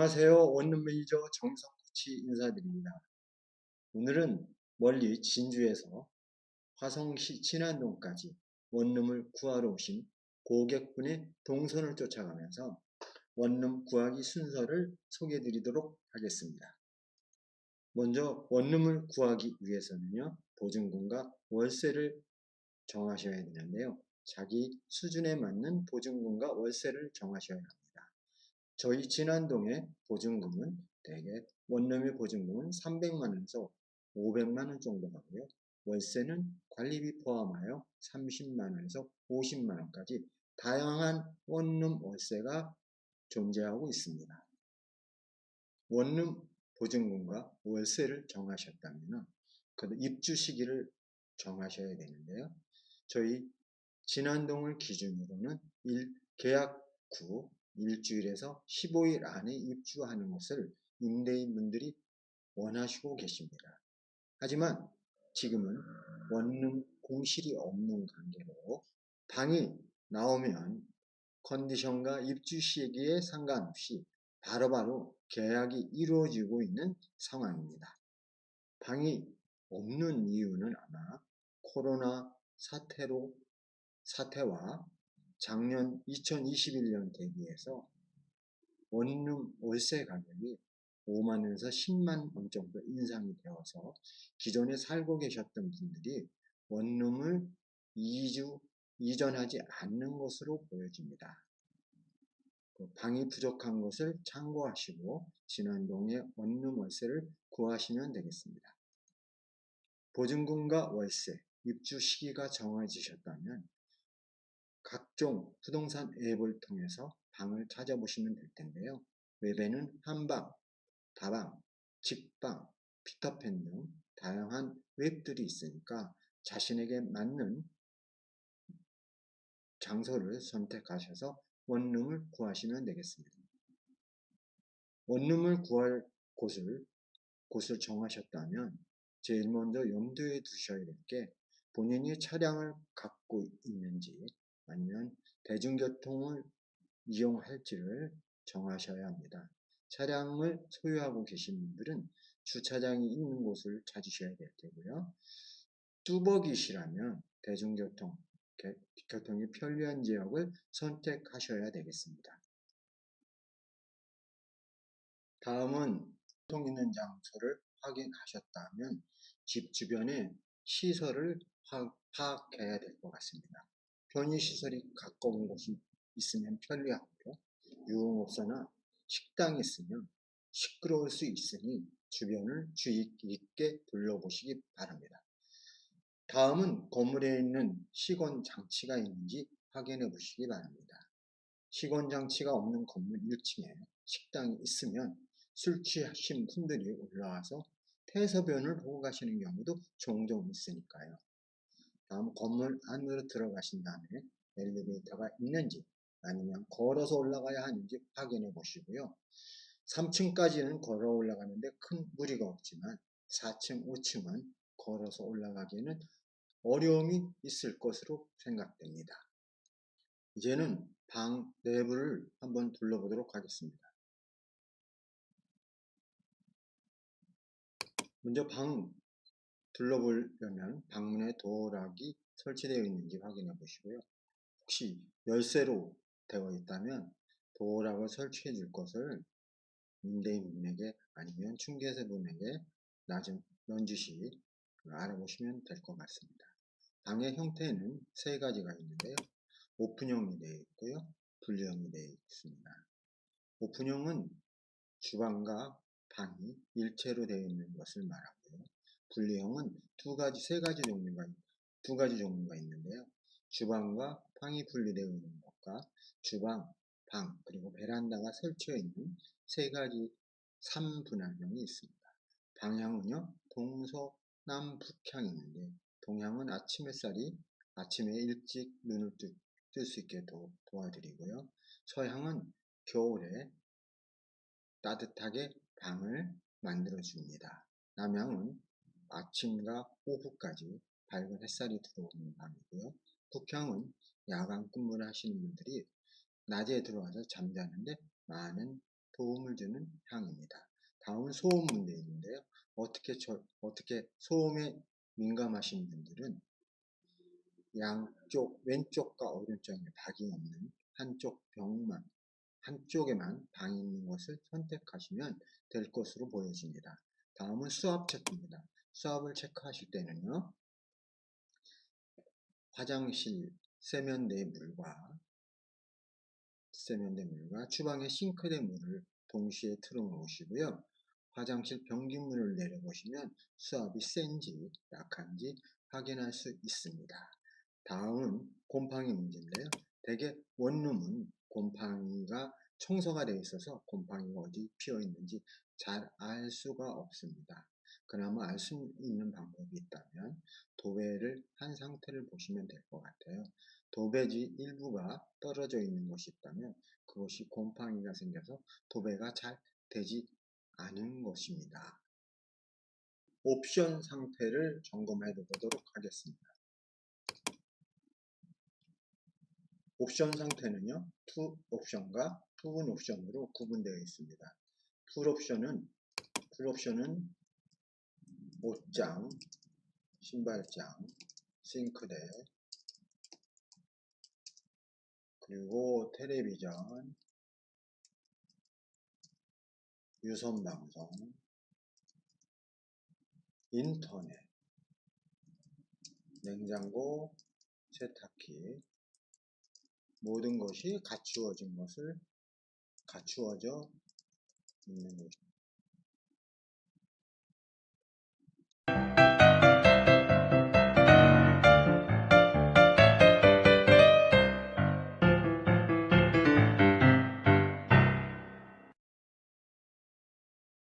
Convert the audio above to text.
안녕하세요. 원룸 매니저 정성구치 인사드립니다. 오늘은 멀리 진주에서 화성시 진안동까지 원룸을 구하러 오신 고객분의 동선을 쫓아가면서 원룸 구하기 순서를 소개해 드리도록 하겠습니다. 먼저 원룸을 구하기 위해서는요. 보증금과 월세를 정하셔야 되는데요. 자기 수준에 맞는 보증금과 월세를 정하셔야 합니다. 저희 진안동의 보증금은 대개 원룸의 보증금은 300만원에서 500만원 정도 가고요. 월세는 관리비 포함하여 30만원에서 50만원까지 다양한 원룸 월세가 존재하고 있습니다. 원룸 보증금과 월세를 정하셨다면 그 입주 시기를 정하셔야 되는데요. 저희 진안동을 기준으로는 1 계약 후 일주일에서 15일 안에 입주하는 것을 임대인분들이 원하시고 계십니다. 하지만 지금은 원룸 공실이 없는 관계로 방이 나오면 컨디션과 입주 시기에 상관없이 바로바로 계약이 이루어지고 있는 상황입니다. 방이 없는 이유는 아마 코로나 사태로 사태와 작년 2021년 대비해서 원룸 월세 가격이 5만원에서 10만 원 정도 인상이 되어서 기존에 살고 계셨던 분들이 원룸을 이주, 이전하지 않는 것으로 보여집니다. 그 방이 부족한 것을 참고하시고 진안동의 원룸 월세를 구하시면 되겠습니다. 보증금과 월세, 입주 시기가 정해지셨다면 각종 부동산 앱을 통해서 방을 찾아보시면 될 텐데요. 웹에는 한방, 다방, 직방, 피터팬 등 다양한 웹들이 있으니까 자신에게 맞는 장소를 선택하셔서 원룸을 구하시면 되겠습니다. 원룸을 구할 곳을, 곳을 정하셨다면 제일 먼저 염두에 두셔야 될 게 본인이 차량을 갖고 있는지 아니면 대중교통을 이용할지를 정하셔야 합니다. 차량을 소유하고 계신 분들은 주차장이 있는 곳을 찾으셔야 될 테고요. 뚜벅이시라면 대중교통, 교통이 편리한 지역을 선택하셔야 되겠습니다. 다음은 교통 있는 장소를 확인하셨다면 집 주변에 시설을 파악해야 될 것 같습니다. 편의시설이 가까운 곳이 있으면 편리하고요. 유흥업소나 식당이 있으면 시끄러울 수 있으니 주변을 주의 깊게 둘러보시기 바랍니다. 다음은 건물에 있는 시건 장치가 있는지 확인해 보시기 바랍니다. 시건 장치가 없는 건물 1층에 식당이 있으면 술 취하신 분들이 올라와서 폐소변을 보고 가시는 경우도 종종 있으니까요. 다음 건물 안으로 들어가신 다음에 엘리베이터가 있는지 아니면 걸어서 올라가야 하는지 확인해 보시고요. 3층까지는 걸어 올라가는데 큰 무리가 없지만 4층, 5층은 걸어서 올라가기에는 어려움이 있을 것으로 생각됩니다. 이제는 방 내부를 한번 둘러보도록 하겠습니다. 먼저 방 둘러보려면 방문에 도어락이 설치되어 있는지 확인해 보시고요. 혹시 열쇠로 되어 있다면 도어락을 설치해 줄 것을 임대인 분에게 아니면 중개사분에게 넌지시 알아보시면 될 것 같습니다. 방의 형태는 세 가지가 있는데요. 오픈형이 되어 있고요. 분리형이 되어 있습니다. 오픈형은 주방과 방이 일체로 되어 있는 것을 말하고요. 분리형은 두 가지, 세 가지 종류가, 두 가지 종류가 있는데요. 주방과 방이 분리되어 있는 것과 주방, 방, 그리고 베란다가 설치되어 있는 세 가지 3분할형이 있습니다. 방향은요, 동서남북향이 있는데, 동향은 아침 햇살이 아침에 일찍 눈을 뜰 수 있게 도, 도와드리고요. 서향은 겨울에 따뜻하게 방을 만들어 줍니다. 남향은 아침과 오후까지 밝은 햇살이 들어오는 밤이고요. 북향은 야간 근무를 하시는 분들이 낮에 들어와서 잠자는데 많은 도움을 주는 향입니다. 다음은 소음 문제인데요. 어떻게 저, 어떻게 소음에 민감하신 분들은 양쪽 왼쪽과 오른쪽에 박이 있는 한쪽 병만 한쪽에만 방이 있는 것을 선택하시면 될 것으로 보여집니다. 다음은 수압 체크입니다. 수압을 체크하실 때는요. 화장실 세면대 물과 세면대 물과 주방의 싱크대 물을 동시에 틀어 놓으시고요. 화장실 변기문을 내려보시면 수압이 센지 약한지 확인할 수 있습니다. 다음은 곰팡이 문제인데요. 대개 원룸은 곰팡이가 청소가 되어 있어서 곰팡이가 어디 피어 있는지 잘 알 수가 없습니다. 그나마 알 수 있는 방법이 있다면 도배를 한 상태를 보시면 될 것 같아요. 도배지 일부가 떨어져 있는 것이 있다면 그것이 곰팡이가 생겨서 도배가 잘 되지 않은 것입니다. 옵션 상태를 점검해 보도록 하겠습니다. 옵션 상태는요, 투 옵션과 투분 옵션으로 구분되어 있습니다. 풀 옵션은, 풀 옵션은 옷장, 신발장, 싱크대, 그리고 텔레비전, 유선방송, 인터넷, 냉장고, 세탁기, 모든 것이 갖추어진 것을 갖추어져 있는 것입니다.